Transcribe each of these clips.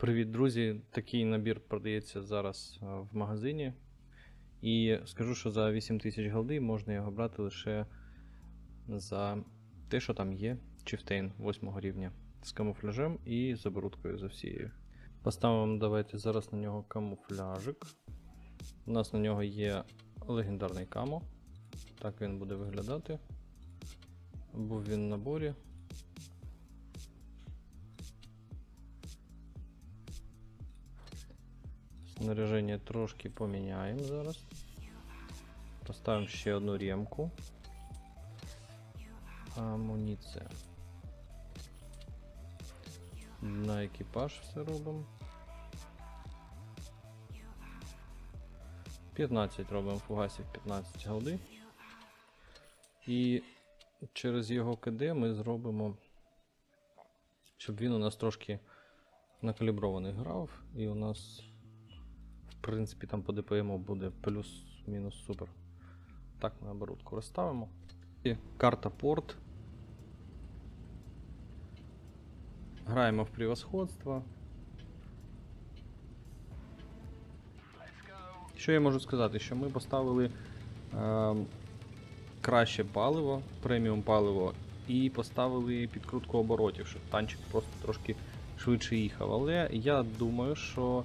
Привіт, друзі! Такий набір продається зараз е, в магазині. І скажу, що за 8 тисяч голди можна його брати лише за те, що там є, Chieftain 8 рівня з камуфляжем і з оборудкою за всією. Поставимо давайте зараз на нього камуфляжик. У нас на нього є легендарний камо. Так він буде виглядати. Був він в наборі. Снаряження трошки поміняємо зараз. Поставимо ще одну ремку. Амуніція. На екіпаж все робимо. 15 робимо фугасів 15 голди. І через його КД ми зробимо, щоб він у нас трошки накалібрований грав, і у нас в принципі, там по ДПМу буде плюс-мінус супер. Так, ми оборудку розставимо. І карта порт. Граємо в превосходство. Що я можу сказати? Що ми поставили е, краще паливо, преміум паливо, і поставили підкрутку оборотів, щоб танчик просто трошки швидше їхав. Але я думаю, що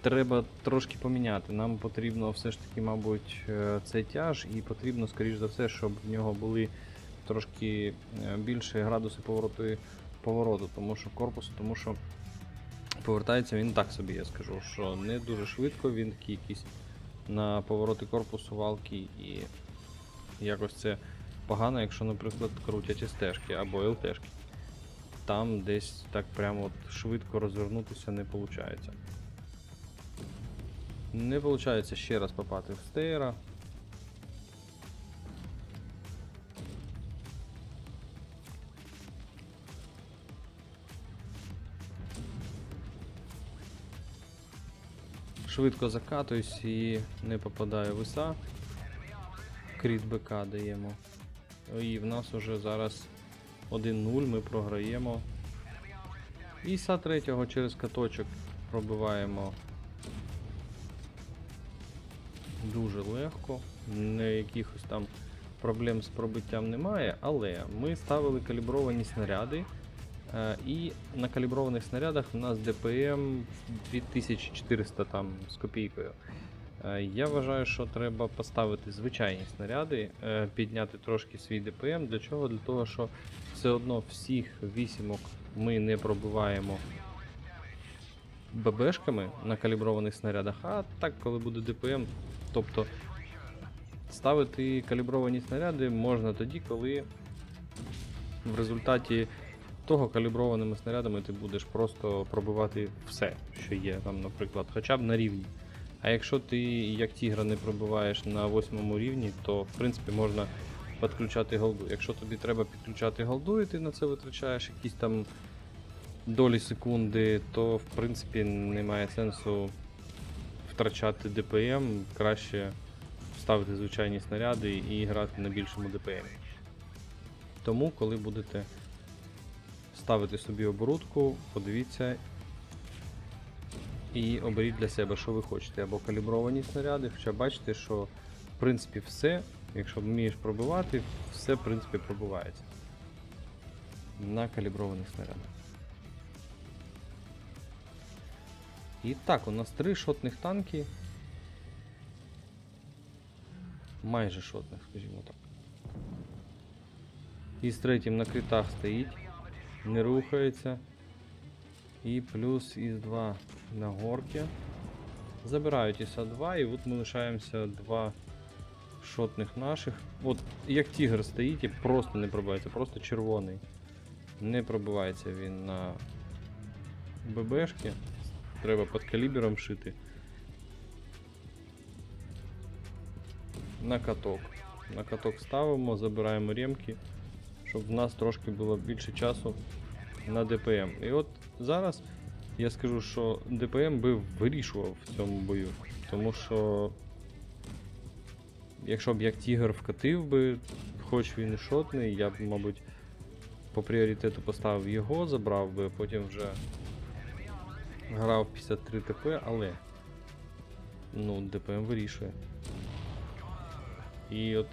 треба трошки поміняти. Нам потрібно все ж таки, мабуть, е, цей тяж, і потрібно, скоріш за все, щоб в нього були трошки е, більше градуси повороту, повороту, тому що корпусу, тому що повертається він так собі, я скажу, що не дуже швидко, він такий якийсь на повороти корпусу валки і якось це погано, якщо, наприклад, крутять СТ-шки або ЛТ-шки. Там десь так прямо от швидко розвернутися не виходить. Не виходить ще раз попати в стейра. Швидко закатуюсь і не попадаю в ІСа. Кріт БК даємо. І в нас уже зараз 1-0, ми програємо. Іса третього через каточок пробиваємо дуже легко, не якихось там проблем з пробиттям немає, але ми ставили калібровані снаряди. е, І на каліброваних снарядах у нас ДПМ 2400 там з копійкою. Е, Я вважаю, що треба поставити звичайні снаряди, е, підняти трошки свій ДПМ. Для чого? Для того, що все одно всіх вісімок ми не пробиваємо ББшками на каліброваних снарядах, а так, коли буде ДПМ, тобто ставити калібровані снаряди можна тоді, коли в результаті того каліброваними снарядами ти будеш просто пробивати все, що є там, наприклад, хоча б на рівні. А якщо ти як тігра не пробиваєш на восьмому рівні, то в принципі можна підключати голду. Якщо тобі треба підключати голду і ти на це витрачаєш якісь там долі секунди, то в принципі немає сенсу втрачати ДПМ, краще ставити звичайні снаряди і грати на більшому ДПМ. Тому, коли будете ставити собі оборудку, подивіться і оберіть для себе, що ви хочете. Або калібровані снаряди, хоча бачите, що в принципі все, якщо вмієш пробивати, все в принципі пробивається на каліброваних снарядах. І так, у нас три шотних танки. Майже шотних, скажімо так. І з третім на критах стоїть, не рухається. І плюс із 2 на горки. Забирають іса 2, і от ми лишаємося два шотних наших. От як тігр стоїть і просто не пробивається, просто червоний. Не пробивається він на ББшки. Треба під калібром шити. На каток. На каток ставимо, забираємо ремки, щоб в нас трошки було більше часу на ДПМ. І от зараз я скажу, що ДПМ би вирішував в цьому бою. Тому що якщо б як Тігр вкатив би, хоч він і шотний, я б, мабуть, по пріоритету поставив його, забрав би, а потім вже грав 53 ТП, але ну, ДПМ вирішує. І от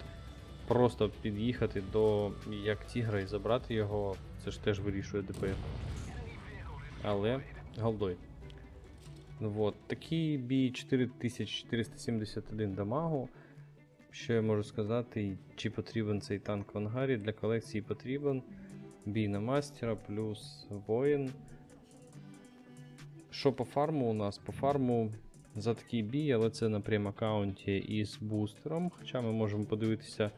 просто під'їхати до як тігра і забрати його, це ж теж вирішує ДПМ. Але голдой. Вот. Такий бій 4471 дамагу. Що я можу сказати, чи потрібен цей танк в ангарі? Для колекції потрібен. Бій на мастера плюс воїн. Що по фарму у нас? По фарму за такий бій, але це на прем-аккаунті із бустером. Хоча ми можемо подивитися,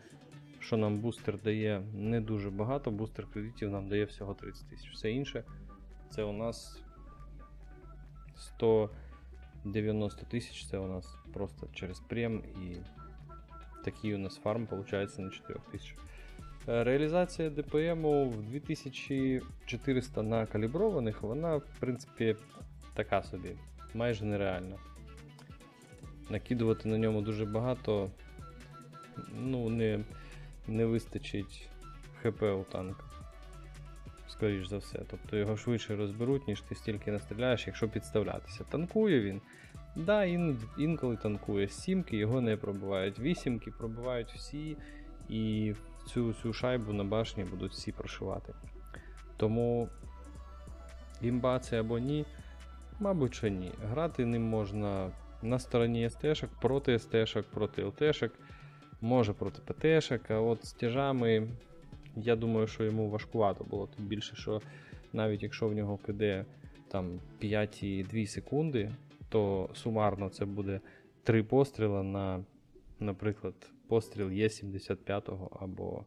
що нам бустер дає не дуже багато. Бустер кредитів нам дає всього 30 тисяч. Все інше це у нас 190 тисяч. Це у нас просто через прем і такий у нас фарм виходить на 4 тисяч. Е, Реалізація ДПМу в 2400 на каліброваних, вона, в принципі, така собі, майже нереальна. Накидувати на ньому дуже багато, ну, не, не вистачить ХП у танка. Скоріш за все. Тобто його швидше розберуть, ніж ти стільки настріляєш, якщо підставлятися. Танкує він. Да, ін, інколи танкує. Сімки його не пробивають. Вісімки пробивають всі, і цю, цю шайбу на башні будуть всі прошивати. Тому імба це або ні, мабуть, що ні. Грати ним можна на стороні СТ-шок, проти СТ-шок, проти ЛТ-шок, може проти ПТ-шок, а от з тяжами, я думаю, що йому важкувато було. Тим більше, що навіть якщо в нього киде там 5,2 секунди, то сумарно це буде 3 постріла на, наприклад, постріл Є75 або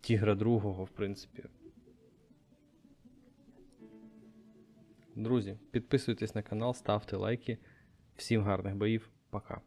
Тігра 2, в принципі. Друзі, підписуйтесь на канал, ставте лайки. Всім гарних боїв, пока.